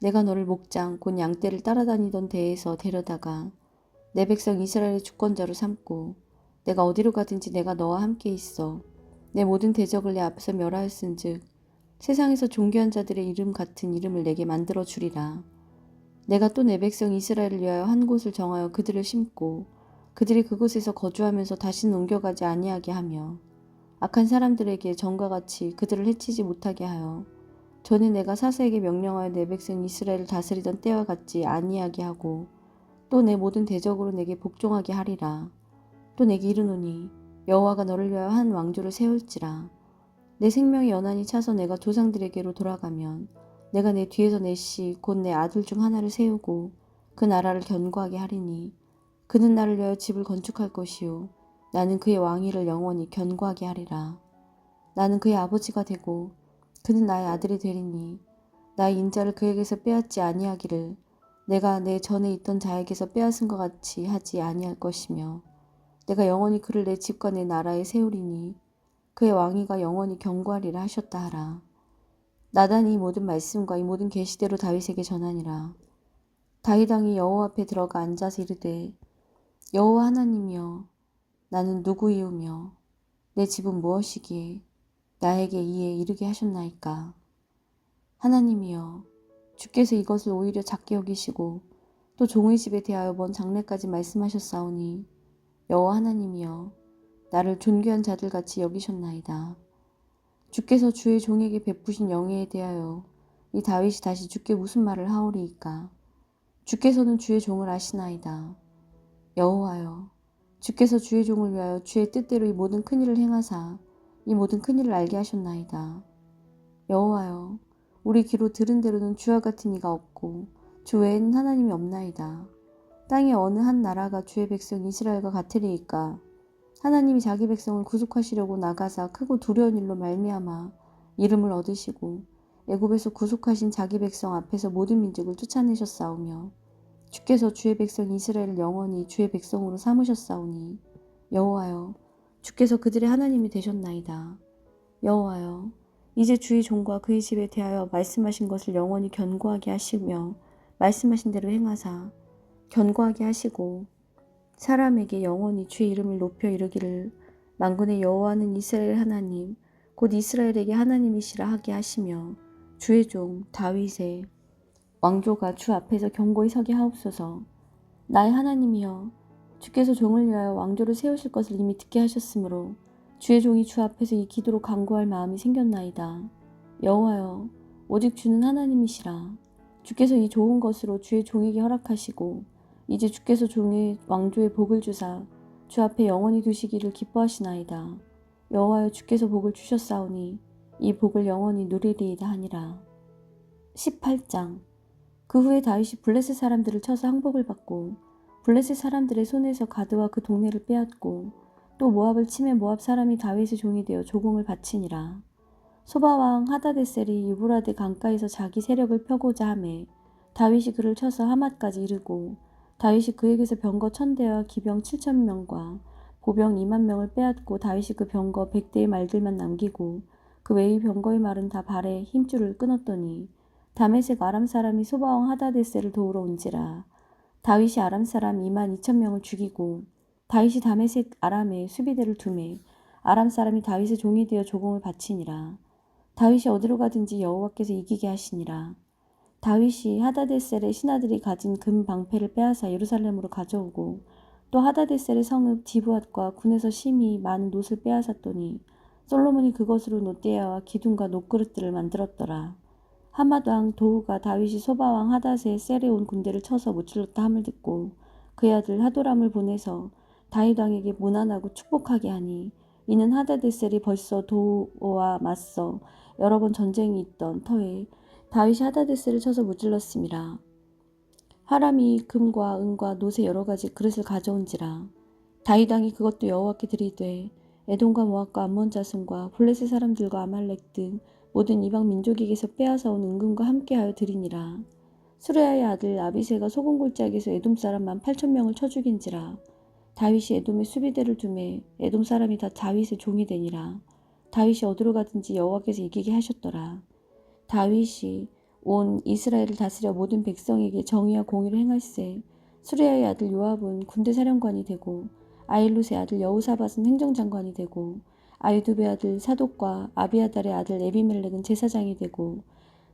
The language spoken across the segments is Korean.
내가 너를 목장 곧 양떼를 따라다니던 데에서 데려다가 내 백성 이스라엘의 주권자로 삼고 내가 어디로 가든지 내가 너와 함께 있어. 내 모든 대적을 내 앞에서 멸하였은즉 세상에서 존귀한 자들의 이름 같은 이름을 내게 만들어 주리라. 내가 또 내 백성 이스라엘을 위하여 한 곳을 정하여 그들을 심고 그들이 그곳에서 거주하면서 다시는 옮겨가지 아니하게 하며 악한 사람들에게 전과 같이 그들을 해치지 못하게 하여 전에 내가 사사에게 명령하여 내 백성 이스라엘을 다스리던 때와 같지 아니하게 하고 또 내 모든 대적으로 내게 복종하게 하리라. 또 내게 이르노니 여호와가 너를 위하여 한 왕조를 세울지라. 내 생명의 연한이 차서 내가 조상들에게로 돌아가면 내가 내 뒤에서 내 씨 곧 내 아들 중 하나를 세우고 그 나라를 견고하게 하리니 그는 나를 위하여 집을 건축할 것이요 나는 그의 왕위를 영원히 견고하게 하리라. 나는 그의 아버지가 되고 그는 나의 아들이 되리니 나의 인자를 그에게서 빼앗지 아니하기를 내가 내 전에 있던 자에게서 빼앗은 것 같이 하지 아니할 것이며 내가 영원히 그를 내 집과 내 나라에 세우리니 그의 왕위가 영원히 견고하리라 하셨다 하라. 나단이 이 모든 말씀과 이 모든 계시대로 다윗에게 전하니라. 다윗 왕이 여호와 앞에 들어가 앉아서 이르되 여호와 하나님이여 나는 누구이오며 내 집은 무엇이기에 나에게 이에 이르게 하셨나이까. 하나님이여 주께서 이것을 오히려 작게 여기시고 또 종의 집에 대하여 먼 장래까지 말씀하셨사오니 여호와 하나님이여 나를 존귀한 자들 같이 여기셨나이다. 주께서 주의 종에게 베푸신 영예에 대하여 이 다윗이 다시 주께 무슨 말을 하오리이까. 주께서는 주의 종을 아시나이다. 여호와여 주께서 주의 종을 위하여 주의 뜻대로 이 모든 큰일을 행하사 이 모든 큰일을 알게 하셨나이다. 여호와여 우리 귀로 들은 대로는 주와 같은 이가 없고 주 외에는 하나님이 없나이다. 땅의 어느 한 나라가 주의 백성 이스라엘과 같으리이까 하나님이 자기 백성을 구속하시려고 나가사 크고 두려운 일로 말미암아 이름을 얻으시고 애굽에서 구속하신 자기 백성 앞에서 모든 민족을 쫓아내셨사오며 주께서 주의 백성 이스라엘을 영원히 주의 백성으로 삼으셨사오니 여호와여 주께서 그들의 하나님이 되셨나이다. 여호와여 이제 주의 종과 그의 집에 대하여 말씀하신 것을 영원히 견고하게 하시며 말씀하신 대로 행하사 견고하게 하시고 사람에게 영원히 주의 이름을 높여 이르기를 만군의 여호와는 이스라엘 하나님 곧 이스라엘에게 하나님이시라 하게 하시며 주의 종 다윗의 왕조가 주 앞에서 견고히 서게 하옵소서 나의 하나님이여 주께서 종을 위하여 왕조를 세우실 것을 이미 듣게 하셨으므로 주의 종이 주 앞에서 이 기도로 간구할 마음이 생겼나이다. 여호와여 오직 주는 하나님이시라. 주께서 이 좋은 것으로 주의 종에게 허락하시고 이제 주께서 종의 왕조의 복을 주사 주 앞에 영원히 두시기를 기뻐하시나이다. 여호와여 주께서 복을 주셨사오니 이 복을 영원히 누리리이다 하니라. 18장 그 후에 다윗이 블레셋 사람들을 쳐서 항복을 받고 블레셋 사람들의 손에서 가드와 그 동네를 빼앗고 또 모압을 치매 모압 사람이 다윗의 종이 되어 조공을 바치니라. 소바왕 하다데셀이 유브라데 강가에서 자기 세력을 펴고자 하매 다윗이 그를 쳐서 하맛까지 이르고 다윗이 그에게서 병거 천대와 기병 칠천 명과 보병 이만 명을 빼앗고 다윗이 그 병거 백대의 말들만 남기고 그 외의 병거의 말은 다 발에 힘줄을 끊었더니 다메섹 아람 사람이 소바왕 하다데셀을 도우러 온지라 다윗이 아람 사람 2만 2천 명을 죽이고 다윗이 다메섹 아람에 수비대를 두매 아람 사람이 다윗의 종이 되어 조공을 바치니라 다윗이 어디로 가든지 여호와께서 이기게 하시니라 다윗이 하다데셀의 신하들이 가진 금 방패를 빼앗아 예루살렘으로 가져오고 또 하다데셀의 성읍 디브앗과 군에서 심히 많은 놋을 빼앗았더니 솔로몬이 그것으로 놋대야와 기둥과 놋그릇들을 만들었더라. 하마왕 도후가 다윗이 소바왕 하닷의 셀에 온 군대를 쳐서 무찔렀다 함을 듣고 그의 아들 하도람을 보내서 다윗 왕에게 무난하고 축복하게 하니 이는 하다데셀이 벌써 도후와 맞서 여러 번 전쟁이 있던 터에 다윗이 하다데셀을 쳐서 무찔렀음이라. 하람이 금과 은과 놋의 여러 가지 그릇을 가져온지라. 다윗 왕이 그것도 여호와께 드리되 에돔과 모압과 암몬 자손과 블레셋 사람들과 아말렉 등 모든 이방 민족에게서 빼앗아 온 은금과 함께하여 드리니라. 수레아의 아들 아비세가 소금 골짜기에서 에돔 사람만 8천 명을 쳐 죽인지라. 다윗이 에돔에 수비대를 두매 에돔 사람이 다 다윗의 종이 되니라. 다윗이 어디로 가든지 여호와께서 이기게 하셨더라. 다윗이 온 이스라엘을 다스려 모든 백성에게 정의와 공의를 행할세. 수레아의 아들 요압은 군대 사령관이 되고 아일룻의 아들 여우사밧은 행정장관이 되고 아유두베 아들 사독과 아비아달의 아들 에비멜렉은 제사장이 되고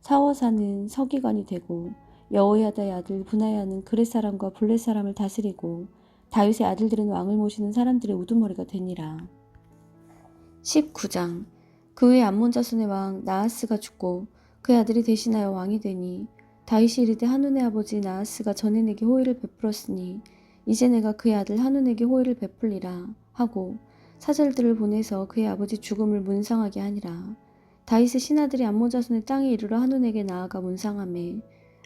사워사는 서기관이 되고 여호야다의 아들 분하야는 그렛 사람과 블렛 사람을 다스리고 다윗의 아들들은 왕을 모시는 사람들의 우두머리가 되니라. 19장 그 후에 암몬 자손의 왕 나하스가 죽고 그의 아들이 대신하여 왕이 되니 다윗이 이르되 한운의 아버지 나하스가 전에 내게 호의를 베풀었으니 이제 내가 그의 아들 한운에게 호의를 베풀리라 하고 사절들을 보내서 그의 아버지 죽음을 문상하게 하니라. 다윗의 신하들이 암몬 자손의 땅에 이르러 한운에게 나아가 문상함에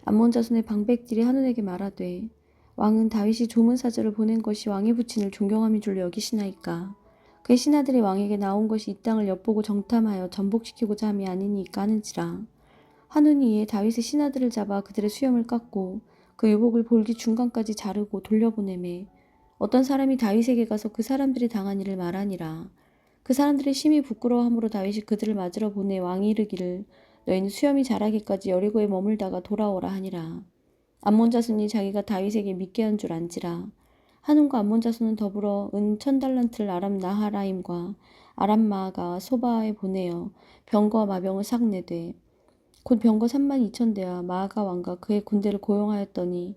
암몬 자손의 방백들이 한운에게 말하되 왕은 다윗이 조문 사절을 보낸 것이 왕의 부친을 존경함인 줄로 여기시나이까. 그의 신하들이 왕에게 나온 것이 이 땅을 엿보고 정탐하여 전복시키고자 함이 아니니까 하는지라. 한운이 이에 다윗의 신하들을 잡아 그들의 수염을 깎고 그 유복을 볼기 중간까지 자르고 돌려보내매 어떤 사람이 다윗에게 가서 그 사람들이 당한 일을 말하니라. 그 사람들이 심히 부끄러워함으로 다윗이 그들을 맞으러 보내 왕이 이르기를 너희는 수염이 자라기까지 여리고에 머물다가 돌아오라 하니라. 암몬 자손이 자기가 다윗에게 믿게 한 줄 안지라. 한운과 암몬 자손은 더불어 은 천 달란트를 아람 나하라임과 아람 마아가 소바에 보내어 병거와 마병을 싹 내되 곧 병거 3만 2천 대와 마아가 왕과 그의 군대를 고용하였더니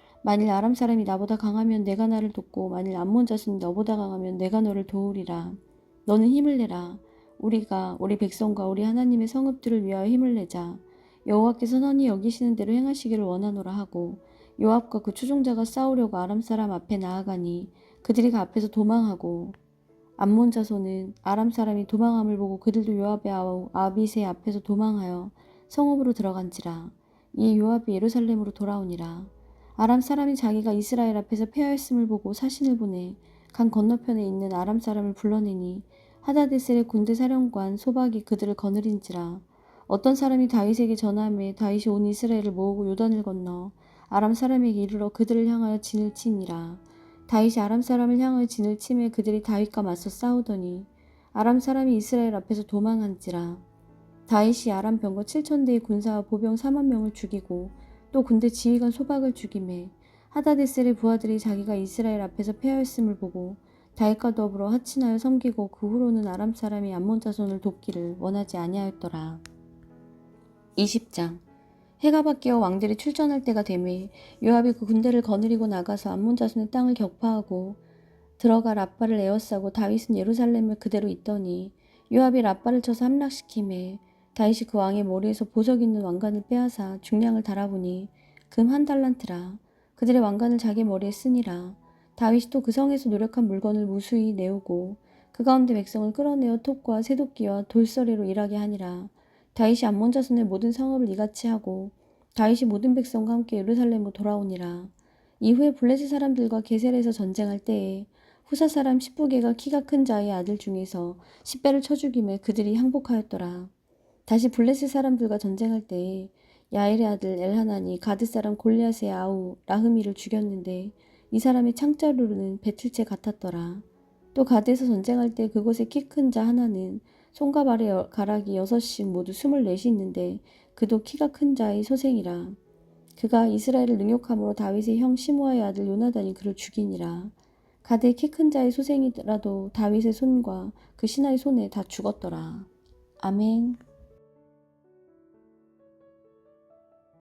만일 아람 사람이 나보다 강하면 내가 나를 돕고 만일 암몬 자손이 너보다 강하면 내가 너를 도우리라. 너는 힘을 내라. 우리가 우리 백성과 우리 하나님의 성읍들을 위하여 힘을 내자. 여호와께서 선히 여기시는 대로 행하시기를 원하노라 하고 요압과 그 추종자가 싸우려고 아람 사람 앞에 나아가니 그들이 그 앞에서 도망하고 암몬 자손은 아람 사람이 도망함을 보고 그들도 요압의 아우 아비세 앞에서 도망하여 성읍으로 들어간지라. 이 요압이 예루살렘으로 돌아오니라. 아람 사람이 자기가 이스라엘 앞에서 패하였음을 보고 사신을 보내 강 건너편에 있는 아람 사람을 불러내니 하다데셀의 군대 사령관 소박이 그들을 거느린지라. 어떤 사람이 다윗에게 전함에 다윗이 온 이스라엘을 모으고 요단을 건너 아람 사람에게 이르러 그들을 향하여 진을 치니라. 다윗이 아람 사람을 향하여 진을 치매 그들이 다윗과 맞서 싸우더니 아람 사람이 이스라엘 앞에서 도망한지라. 다윗이 아람 병거 7천 대의 군사와 보병 4만 명을 죽이고 또 군대 지휘관 소박을 죽임에 하다데셀의 부하들이 자기가 이스라엘 앞에서 패하였음을 보고 다윗과 더불어 하친하여 섬기고 그 후로는 아람 사람이 암몬 자손을 돕기를 원하지 아니하였더라. 20장 해가 바뀌어 왕들이 출전할 때가 되매 요압이 그 군대를 거느리고 나가서 암몬 자손의 땅을 격파하고 들어가 라빠를 에워싸고 다윗은 예루살렘에 그대로 있더니 요압이 라빠를 쳐서 함락시킴에 다윗이 그 왕의 머리에서 보석 있는 왕관을 빼앗아 중량을 달아보니 금 한 달란트라. 그들의 왕관을 자기 머리에 쓰니라. 다윗이 또 그 성에서 노력한 물건을 무수히 내오고 그 가운데 백성을 끌어내어 톱과 새도끼와 돌서리로 일하게 하니라. 다윗이 암몬 자손의 모든 성읍을 이같이 하고 다윗이 모든 백성과 함께 예루살렘으로 돌아오니라. 이후에 블레셋 사람들과 게셀에서 전쟁할 때에 후사 사람 십부개가 키가 큰 자의 아들 중에서 십배를 쳐 죽임에 그들이 항복하였더라. 다시 블레셋 사람들과 전쟁할 때에 야엘의 아들 엘하난이 가드 사람 골리앗의 아우 라흐미를 죽였는데 이 사람의 창자루는 배틀채 같았더라. 또 가드에서 전쟁할 때 그곳에 키큰 자 하나는 손과 발의 여- 가락이 여섯씩 모두 스물넷이 있는데 그도 키가 큰 자의 소생이라. 그가 이스라엘을 능욕함으로 다윗의 형 시므아의 아들 요나단이 그를 죽이니라. 가드의 키 큰 자의 소생이라도 다윗의 손과 그 신하의 손에 다 죽었더라. 아멘.